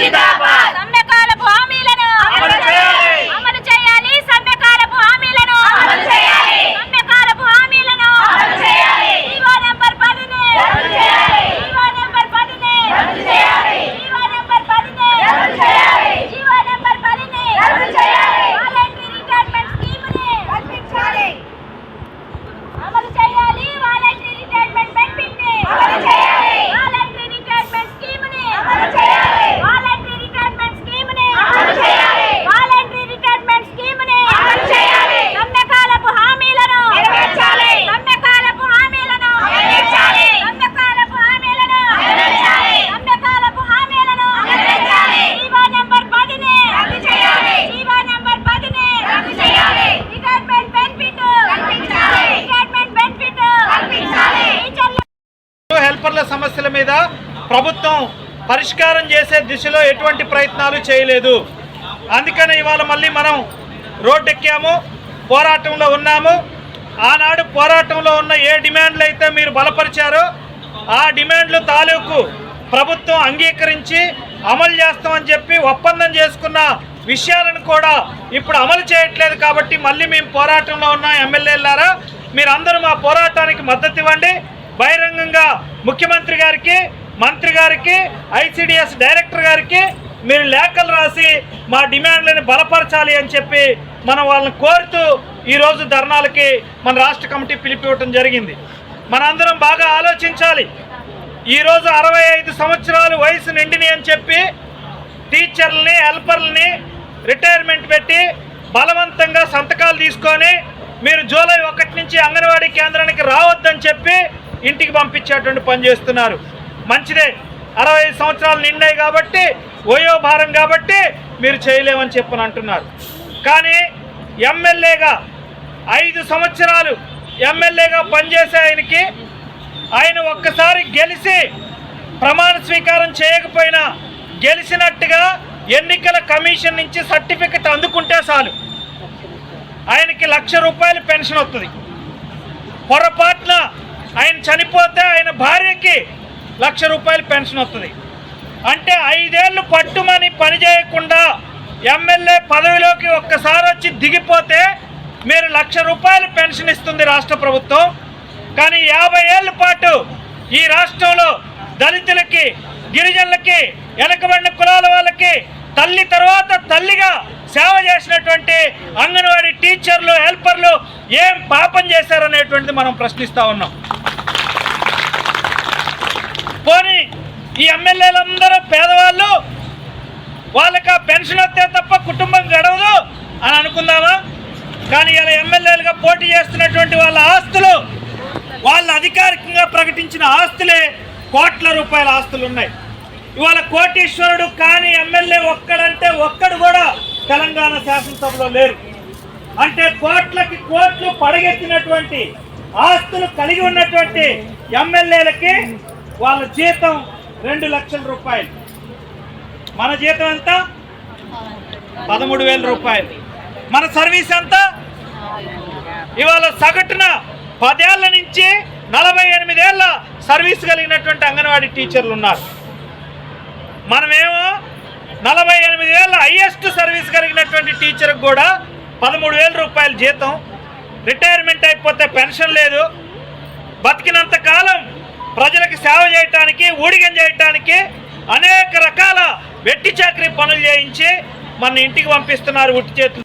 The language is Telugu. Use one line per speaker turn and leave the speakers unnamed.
Cidade! సమస్యల మీద ప్రభుత్వం పరిష్కారం చేసే దిశలో ఎటువంటి ప్రయత్నాలు చేయలేదు. అందుకనే ఇవాళ మళ్ళీ మనం రోడ్డెక్కాము పోరాటంలో ఉన్నాము. ఆనాడు పోరాటంలో ఉన్న ఏ డిమాండ్లు అయితే మీరు బలపరిచారో ఆ డిమాండ్లు తాలూకు ప్రభుత్వం అంగీకరించి అమలు చేస్తామని చెప్పి ఒప్పందం చేసుకున్న విషయాలను కూడా ఇప్పుడు అమలు చేయట్లేదు కాబట్టి మళ్ళీ మేము పోరాటంలో ఉన్న ఎమ్మెల్యేలారా మీరందరూ మా పోరాటానికి మద్దతు ఇవ్వండి. బహిరంగంగా ముఖ్యమంత్రి గారికి మంత్రి గారికి ఐసిడిఎస్ డైరెక్టర్ గారికి మీరు లేఖలు రాసి మా డిమాండ్లను బలపరచాలి అని చెప్పి మనం వాళ్ళని కోరుతూ ఈరోజు ధర్నాలకి మన రాష్ట్ర కమిటీ పిలిపివ్వటం జరిగింది. మనందరం బాగా ఆలోచించాలి. ఈరోజు అరవై ఐదు సంవత్సరాలు వయసు నిండిని అని చెప్పి టీచర్లని హెల్పర్లని రిటైర్మెంట్ పెట్టి బలవంతంగా సంతకాలు తీసుకొని మీరు జూలై ఒకటి నుంచి అంగన్వాడీ కేంద్రానికి రావద్దని చెప్పి ఇంటికి పంపించేటువంటి పని చేస్తున్నారు. మంచిదే. అరవై సంవత్సరాలు నిండాయి కాబట్టి వయోభారం కాబట్టి మీరు చేయలేమని చెప్పని అంటున్నారు. కానీ ఎమ్మెల్యేగా ఐదు సంవత్సరాలు ఎమ్మెల్యేగా పనిచేసే ఆయనకి ఆయన ఒక్కసారి గెలిచి ప్రమాణ స్వీకారం చేయకపోయినా గెలిచినట్టుగా ఎన్నికల కమిషన్ నుంచి సర్టిఫికెట్ అందుకుంటే చాలు. ఆయనకి లక్ష రూపాయలు పెన్షన్ వస్తుంది. పొరపాటున ఆయన చనిపోతే ఆయన భార్యకి లక్ష రూపాయలు పెన్షన్ వస్తుంది. అంటే ఐదేళ్ళు పట్టుమని పని చేయకుండా ఎమ్మెల్యే పదవిలోకి ఒక్కసారి వచ్చి దిగిపోతే మీరు లక్ష రూపాయలు పెన్షన్ ఇస్తుంది రాష్ట్ర ప్రభుత్వం. కానీ యాభై ఏళ్ళ పాటు ఈ రాష్ట్రంలో దళితులకి గిరిజనులకి వెనకబడిన కులాల వాళ్ళకి తల్లి తర్వాత తల్లిగా సేవ చేసినటువంటి అంగన్వాడీ టీచర్లు హెల్పర్లు ఏం పాపం చేశారనేటువంటిది మనం ప్రశ్నిస్తూ ఉన్నాం. పోని ఈ ఎమ్మెల్యేలందరూ పేదవాళ్ళు వాళ్ళకి ఆ పెన్షన్ వస్తే తప్ప కుటుంబం గడవదు అని అనుకుందామా? కానీ ఇలా ఎమ్మెల్యేలుగా పోటీ చేస్తున్నటువంటి వాళ్ళ ఆస్తులు వాళ్ళు అధికారికంగా ప్రకటించిన ఆస్తులే కోట్ల రూపాయల ఆస్తులు ఉన్నాయి. ఇవాళ కోటీశ్వరుడు కాని ఎమ్మెల్యే ఒక్కడంటే ఒక్కడు కూడా తెలంగాణ శాసనసభలో లేరు. అంటే కోట్లకి కోట్లు పడగెత్తినటువంటి ఆస్తులు కలిగి ఉన్నటువంటి ఎమ్మెల్యేలకి వాళ్ళ జీతం రెండు లక్షల రూపాయలు. మన జీతం ఎంత? పదమూడు వేల రూపాయలు. మన సర్వీస్ ఎంత? ఇవాళ సగటున పదేళ్ళ నుంచి నలభై ఎనిమిదేళ్ళ సర్వీస్ కలిగినటువంటి అంగన్వాడీ టీచర్లు ఉన్నారు. మనమేమో నలభై ఎనిమిది వేల హైయెస్ట్ సర్వీస్ కలిగినటువంటి టీచర్కి కూడా పదమూడు వేల రూపాయల జీతం. రిటైర్మెంట్ అయిపోతే పెన్షన్ లేదు. బతికినంత కాలం ప్రజలకు సేవ చేయటానికి ఊడిగం చేయటానికి అనేక రకాల వెట్టి చాకరీ పనులు చేయించి మన ఇంటికి పంపిస్తున్నారు ఉట్టి చేతులు.